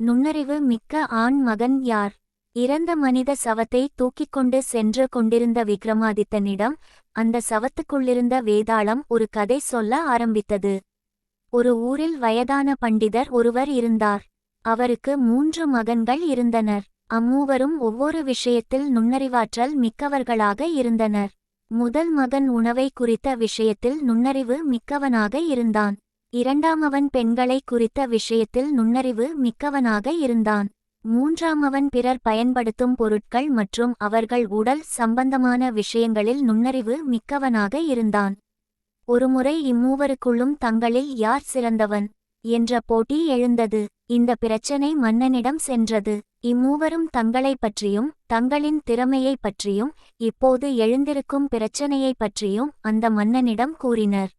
நுண்ணறிவு மிக்க ஆண் மகன் யார்? இறந்த மனித சவத்தை தூக்கிக் கொண்டு சென்று கொண்டிருந்த விக்ரமாதித்தனிடம் அந்த சவத்துக்குள்ளிருந்த வேதாளம் ஒரு கதை சொல்ல ஆரம்பித்தது. ஒரு ஊரில் வயதான பண்டிதர் ஒருவர் இருந்தார். அவருக்கு மூன்று மகன்கள் இருந்தனர். அம்மூவரும் ஒவ்வொரு விஷயத்தில் நுண்ணறிவாற்றல் மிக்கவர்களாக இருந்தனர். முதல் மகன் உணவை குறித்த விஷயத்தில் நுண்ணறிவு மிக்கவனாக இருந்தான். இரண்டாமவன் பெண்களை குறித்த விஷயத்தில் நுண்ணறிவு மிக்கவனாக இருந்தான். மூன்றாமவன் பிறர் பயன்படுத்தும் பொருட்கள் மற்றும் அவர்கள் உடல் சம்பந்தமான விஷயங்களில் நுண்ணறிவு மிக்கவனாக இருந்தான். ஒருமுறை இம்மூவருக்குள்ளும் தங்களில் யார் சிறந்தவன் என்ற போட்டி எழுந்தது. இந்த பிரச்சனை மன்னனிடம் சென்றது. இம்மூவரும் தங்களைப் பற்றியும் தங்களின் திறமையைப் பற்றியும் இப்போது எழுந்திருக்கும் பிரச்சனையைப் பற்றியும் அந்த மன்னனிடம் கூறினர்.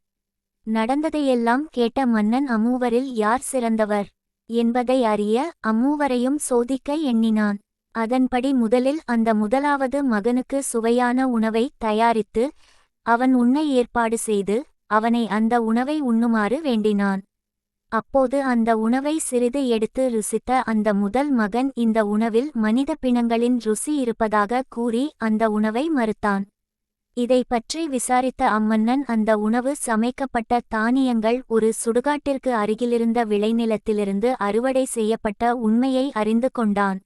நடந்ததையெல்லாம் கேட்ட மன்னன் அமூவரில் யார் சிறந்தவர்? என்பதை அறிய அம்மூவரையும் சோதிக்க எண்ணினான். அதன்படி முதலில் அந்த முதலாவது மகனுக்கு சுவையான உணவை தயாரித்து அவன் உண்ண ஏற்பாடு செய்து அவனை அந்த உணவை உண்ணுமாறு வேண்டினான். அப்போது அந்த உணவை சிறிது எடுத்து ருசித்த அந்த முதல் மகன் இந்த உணவில் மனித பிணங்களின் ருசி இருப்பதாக கூறி அந்த உணவை மறுத்தான். இதை பற்றி விசாரித்த அம்மன்னன் அந்த உணவு சமைக்கப்பட்ட தானியங்கள் ஒரு சுடுகாட்டிற்கு அருகிலிருந்த விளைநிலத்திலிருந்து அறுவடை செய்யப்பட்ட உண்மையை அறிந்து கொண்டான்.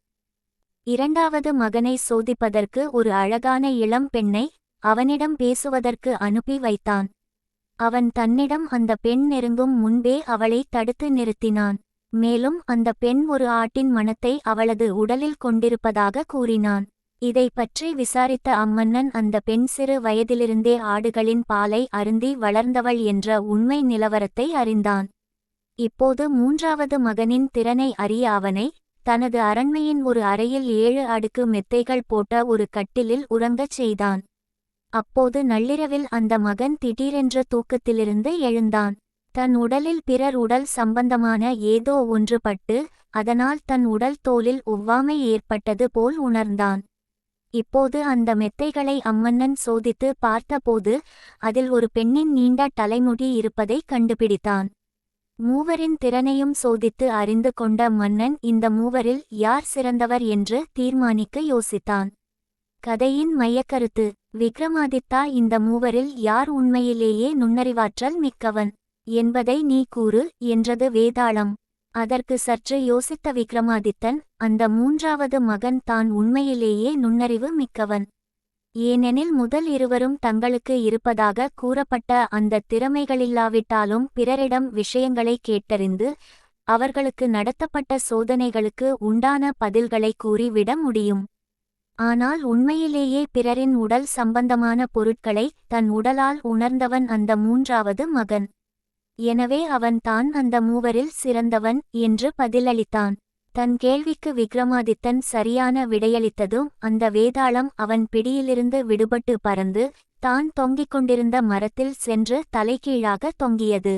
இரண்டாவது மகனை சோதிப்பதற்கு ஒரு அழகான இளம் பெண்ணை அவனிடம் பேசுவதற்கு அனுப்பி வைத்தான். அவன் தன்னிடம் அந்த பெண் நெருங்கும் முன்பே அவளை தடுத்து நிறுத்தினான். மேலும் அந்த பெண் ஒரு ஆட்டின் மனத்தை அவளது உடலில் கொண்டிருப்பதாக கூறினான். இதை பற்றி விசாரித்த அம்மன்னன் அந்த பெண் சிறு வயதிலிருந்தே ஆடுகளின் பாலை அருந்தி வளர்ந்தவள் என்ற உண்மை நிலவரத்தை அறிந்தான். இப்போது மூன்றாவது மகனின் திறனை அறிய அவனை தனது அரண்மையின் ஒரு அறையில் ஏழு அடுக்கு மெத்தைகள் போட்ட ஒரு கட்டிலில் உறங்கச் செய்தான். அப்போது நள்ளிரவில் அந்த மகன் திடீரென்ற தூக்கத்திலிருந்து எழுந்தான். தன் உடலில் பிறர் உடல் சம்பந்தமான ஏதோ ஒன்று பட்டு அதனால் தன் உடல் தோலில் ஒவ்வாமை ஏற்பட்டது போல் உணர்ந்தான். இப்போது அந்த மெத்தைகளை அம்மன்னன் சோதித்து பார்த்தபோது அதில் ஒரு பெண்ணின் நீண்ட தலைமுடி இருப்பதை கண்டுபிடித்தான். மூவரின் திறனையும் சோதித்து அறிந்து கொண்ட மன்னன் இந்த மூவரில் யார் சிறந்தவர் என்று தீர்மானிக்க யோசித்தான். கதையின் மையக்கருத்து விக்ரமாதித்தா இந்த மூவரில் யார் உண்மையிலேயே நுண்ணறிவாற்றல் மிக்கவன் என்பதை நீ கூறு என்றது வேதாளம். அதற்கு சற்று யோசித்த விக்ரமாதித்தன் அந்த மூன்றாவது மகன் தான் உண்மையிலேயே நுண்ணறிவு மிக்கவன். ஏனெனில் முதல் இருவரும் தங்களுக்கு இருப்பதாக கூறப்பட்ட அந்த திறமைகளில்லாவிட்டாலும் பிறரிடம் விஷயங்களை கேட்டறிந்து அவர்களுக்கு நடத்தப்பட்ட சோதனைகளுக்கு உண்டான பதில்களை கூறிவிட முடியும். ஆனால் உண்மையிலேயே பிறரின் உடல் சம்பந்தமான பொருட்களை தன் உடலால் உணர்ந்தவன் அந்த மூன்றாவது மகன். எனவே அவன் தான் அந்த மூவரில் சிறந்தவன் என்று பதிலளித்தான். தன் கேள்விக்கு விக்ரமாதித்தன் சரியான விடையளித்ததும் அந்த வேதாளம் அவன் பிடியிலிருந்து விடுபட்டு பறந்து தான் தொங்கிக் கொண்டிருந்த மரத்தில் சென்று தலைகீழாக தொங்கியது.